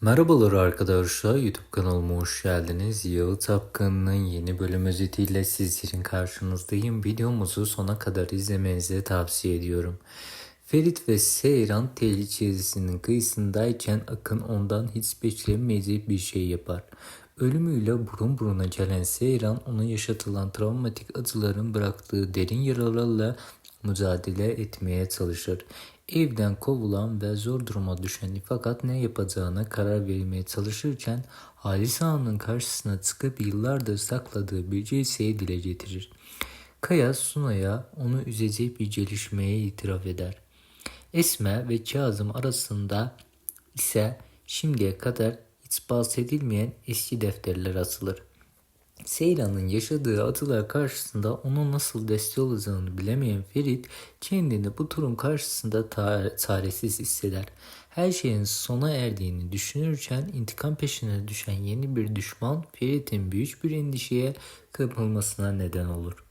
Merhabalar arkadaşlar, YouTube kanalıma hoş geldiniz. Yağı Tapkan'ın yeni bölüm özetiyle sizlerin karşınızdayım. Videomuzu sona kadar izlemenizi tavsiye ediyorum. Ferit ve Seyran tehlikesinin kıyısındayken Akın ondan hiç beklenmeyecek bir şey yapar. Ölümüyle burun buruna gelen Seyran ona yaşatılan travmatik acıların bıraktığı derin yaralarla mücadele etmeye çalışır. Evden kovulan ve zor duruma düşen fakat ne yapacağına karar vermeye çalışırken Halis Ağa'nın karşısına çıkıp yıllardır sakladığı bir şeyi dile getirir. Kaya Sunay'a onu üzecek bir gelişmeye itiraf eder. Esme ve Kazım arasında ise şimdiye kadar hiç bahsedilmeyen eski defterler asılır. Seyran'ın yaşadığı acılar karşısında ona nasıl destek olacağını bilemeyen Ferit kendini bu durum karşısında çaresiz hisseder. Her şeyin sona erdiğini düşünürken intikam peşine düşen yeni bir düşman Ferit'in büyük bir endişeye kapılmasına neden olur.